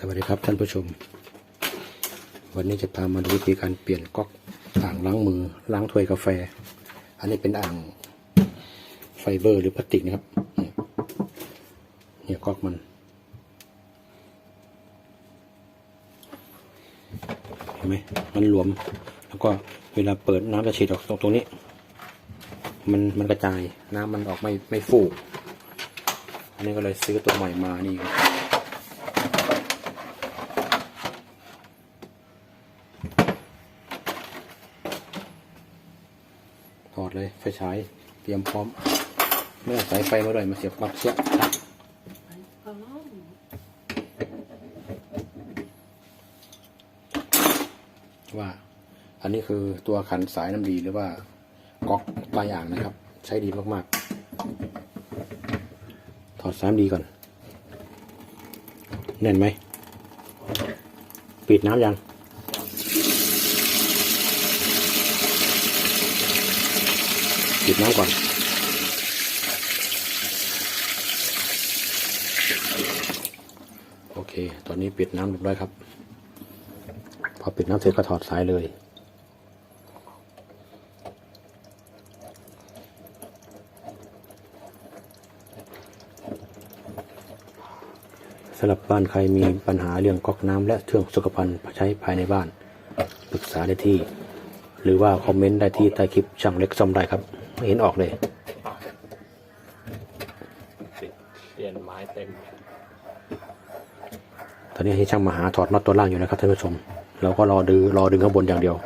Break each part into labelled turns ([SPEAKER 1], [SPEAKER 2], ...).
[SPEAKER 1] สวัสดีครับท่านผู้ชม วันนี้จะพามาดูวิธีการเปลี่ยนก๊อกอ่างล้างมือล้างถ้วยกาแฟ อันนี้เป็นอ่างไฟเบอร์หรือพลาสติกนะครับเนี่ยก๊อกมันเห็นไหมมันหลวม แล้วก็เวลาเปิดน้ำจะฉีดออกตรงตรงนี้ มันมันกระจายน้ำมันออกไม่ไม่ฟูอันนี้ก็เลยซื้อตัวใหม่มานี่ครับ ถอดเลยไฟ ฉาย เตรียมพร้อมเมื่อสายไฟมาด้วยมาเสียบปลั๊กเสียบว่า อันนี้คือตัวขันสายน้ำดีหรือว่าก๊อกปลายอ่างนะครับ ใช้ดีมากๆ ถอดสายดีก่อน แน่นไหม ปิดน้ำยัง ปิดน้ำก่อนโอเค ตอนนี้ปิดน้ำเรียบร้อยครับ พอปิดน้ำเสร็จก็ถอดสายเลย สำหรับบ้านใครมีปัญหาเรื่องก๊อกน้ำและเครื่องสุขภัณฑ์ใช้ภายในบ้าน ปรึกษาได้ที่ หรือว่าคอมเมนต์ได้ที่ใต้คลิปช่างเล็กซ่อมได้ครับ ไม่เห็นออกเลย
[SPEAKER 2] ติดเปลี่ยนไม้เต็ม
[SPEAKER 1] ตอนนี้ให้ช่างมาหาถอดน็อตตัวล่างอยู่นะครับท่านผู้ชม เราก็รอดึงรอดึงข้างบนอย่างเดียว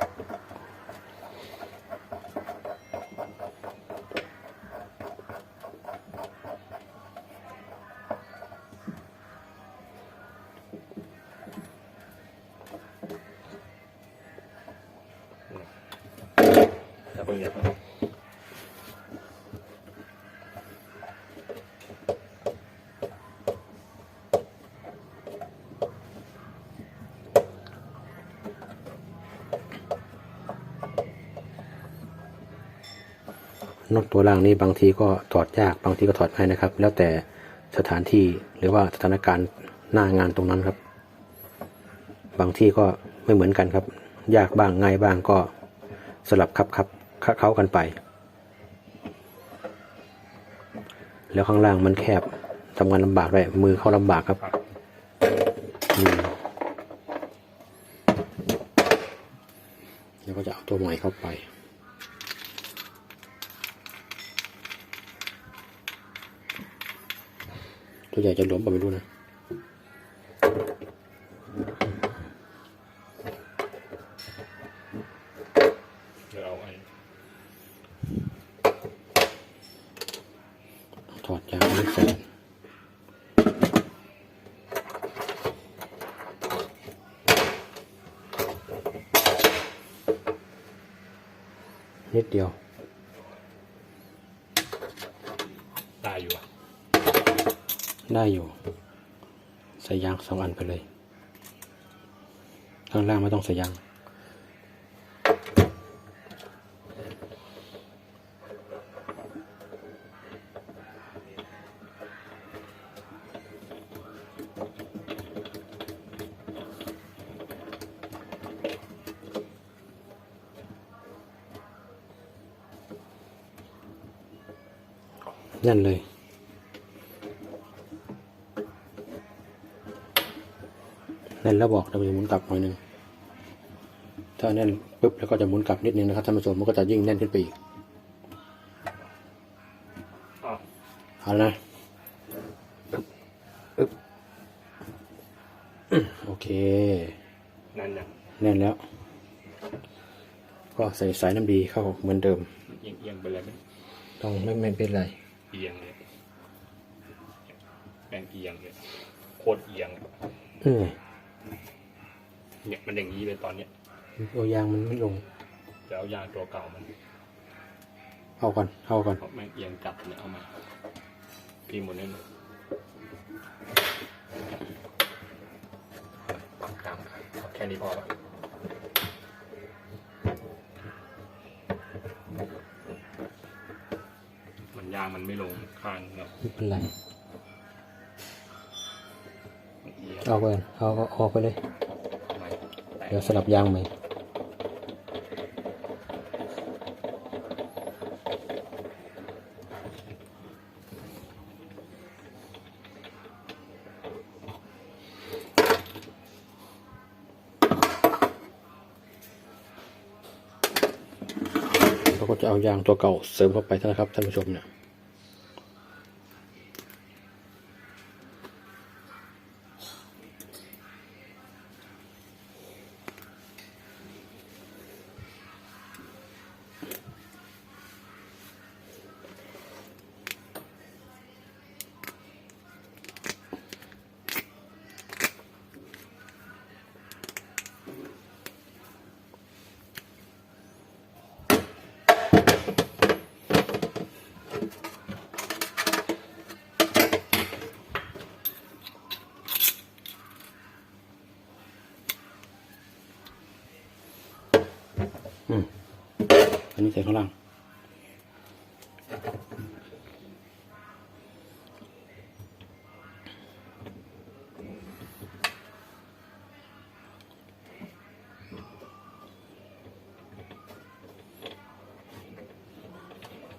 [SPEAKER 1] น็อตตัวล่างนี้บางทีก็ถอดยากบางทีก็ถอดง่ายนะครับ แล้วแต่สถานที่หรือว่าสถานการณ์หน้างานตรงนั้นครับ บางที่ก็ไม่เหมือนกันครับ ยากบ้างง่ายบ้างก็สลับครับครับเข้ากันไป แล้วข้างล่างมันแคบทำงานลำบากด้วยมือเข้าลำบากครับอืมแล้วก็จะเอาตัวใหม่เข้าไป ตัวใหญ่จะหล้มป่ะไม่รู้นะ
[SPEAKER 2] เดี๋ยวเอาไอ้
[SPEAKER 1] ถอดยางไม่เสร็จนิดเดียว
[SPEAKER 2] ตายอยู่อะ
[SPEAKER 1] ได้อยู่ ใส่ยางสองอันไปเลย ข้างล่างไม่ต้องใส่ยางนั่นเลย แน่นแล้วบอกเราจะหมุนกลับหน่อยหนึ่งถ้าแน่นปุ๊บแล้วก็จะหมุนกลับนิดนึงนะครับท่านผู้ชมมันก็จะยิ่งแน่นขึ้นไปอีก
[SPEAKER 2] อ๋อ
[SPEAKER 1] เอาแล้วนะอึ๊บอึ๊บโอเค
[SPEAKER 2] นั่นยัง
[SPEAKER 1] แน่นแล้ว ก็ใส่สายน้ำดีเข้าเหมือนเดิม
[SPEAKER 2] เอียงเอียงไปเลยไหม
[SPEAKER 1] ต้องไม่ไม่เป็นไร
[SPEAKER 2] เอียงเลยแบ่งเอียงเลยโคตรเอียงเลย
[SPEAKER 1] อืม
[SPEAKER 2] เนี่ยมันอย่างนี้เลยตอนเนี้ย
[SPEAKER 1] ตัวยางมันไม่ลง
[SPEAKER 2] จะเอายางตัวเก่ามัน
[SPEAKER 1] เอาก่อนเอาก่อน
[SPEAKER 2] เพราะแม่งเอียงกลับเนี่ยเอามาพี่หมุนให้หน่อยกลางเอาแค่นี้พอปะมันยางมันไม่ลงข้างเนาะ
[SPEAKER 1] ไม่เป็นไร
[SPEAKER 2] อียง
[SPEAKER 1] เอาไปก่อนเอาเอาออกไปเลย
[SPEAKER 2] ทำไมแตก
[SPEAKER 1] เดี๋ยวสลับยางใหม่เราก็จะเอายางตัวเก่าเสริมเข้าไปนะครับท่านผู้ชมเนี่ย ใส่ข้างล่าง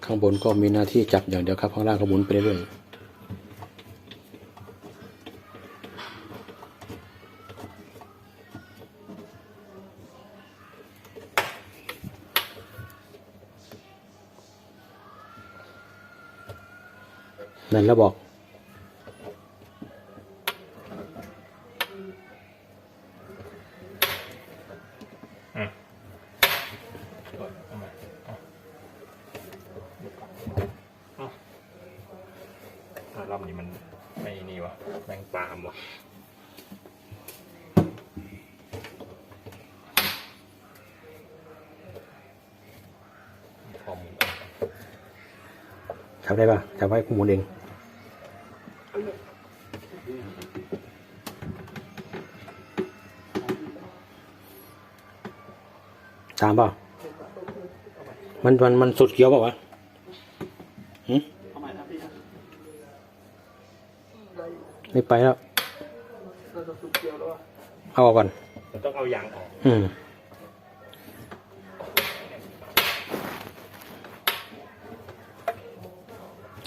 [SPEAKER 1] ข้างบนก็มีหน้าที่จับอย่างเดียวครับ ข้างล่างก็หมุนไปเรื่อยๆ นั่นแล้วบอก
[SPEAKER 2] กดทำไมเอาเอาอะรอบนี้มันไม่นี่วะแมงปามวะพอหมุนออก
[SPEAKER 1] จับได้ปะจับไว้กูหมุนเอง ตามเปล่ามันมันมันสุดเกียวเปล่าวะหึไม่ไปแล้ว เอาออกก่อน
[SPEAKER 2] มันต้องเอายางออก
[SPEAKER 1] อืม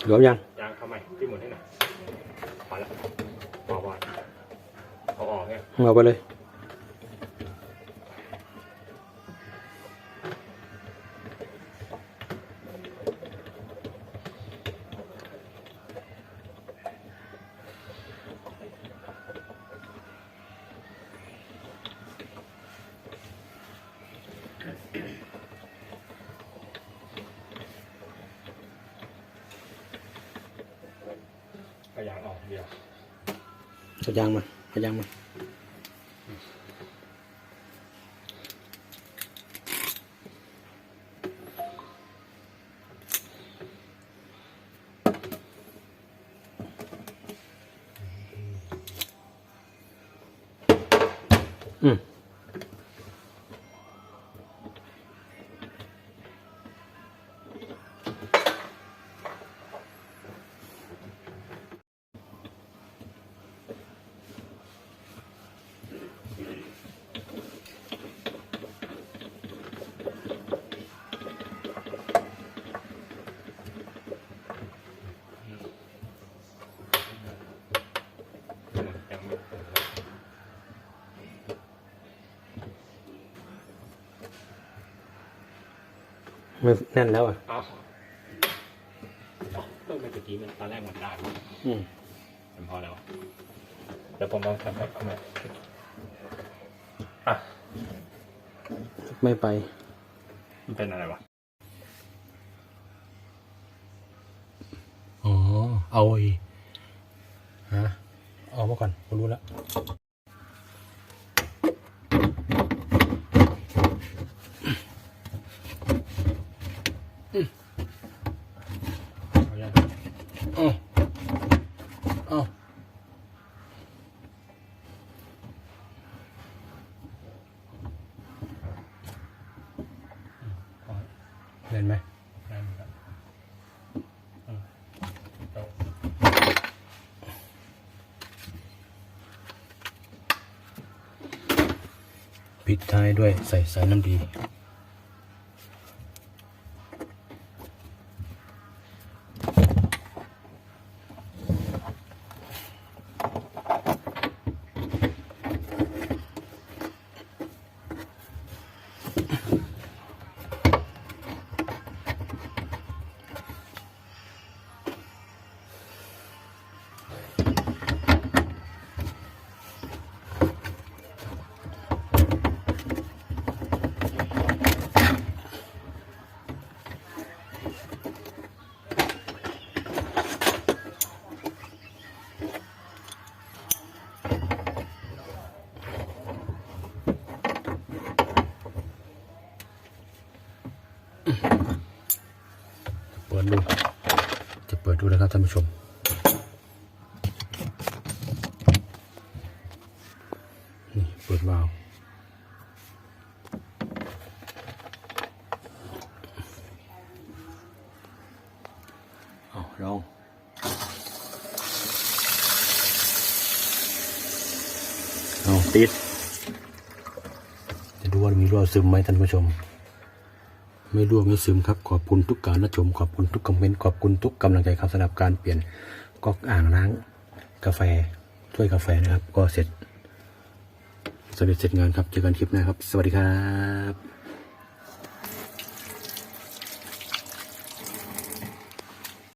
[SPEAKER 1] หลวมยัง
[SPEAKER 2] ยางเข้าใหม่ที่หมุนให้หน่อยพอแล้วพอพอเอาออกเนี่ย
[SPEAKER 1] เอาไปเลย
[SPEAKER 2] เอายางออกเดียว
[SPEAKER 1] เอายางมาเอายางมา ม่แน่นแล้วอะ
[SPEAKER 2] เอาเอาเออเมื่อกี้มันตอนแรกมันได้
[SPEAKER 1] อืม
[SPEAKER 2] มันพอแล้วเดี๋ยวผมลองทำแบบเอาใหม่อะ
[SPEAKER 1] ไม่ไป
[SPEAKER 2] มันเป็นอะไรวะ
[SPEAKER 1] อ๋อ เอาอีฮะ เอามาก่อนผมรู้แล้ว
[SPEAKER 2] เห็
[SPEAKER 1] นไหม
[SPEAKER 2] เปิ
[SPEAKER 1] ดท้ายด้วยใส่สายน้ำดี ดู จะเปิดดูแล้วครับท่านผู้ชม นี่เปิดวาล์วเอาลองเอาติด จะดูว่ามีรั่วซึมไหมท่านผู้ชม ไม่รั่วไม่ซึมครับ ขอบคุณทุกการรับชม ขอบคุณทุกคอมเมนต์ ขอบคุณทุกกำลังใจครับสำหรับการเปลี่ยนก๊อกอ่างล้างกาแฟถ้วยกาแฟนะครับ ก็เสร็จสำเร็จเสร็จงานครับ เจอกันคลิปหน้าครับ สวัสดีครับ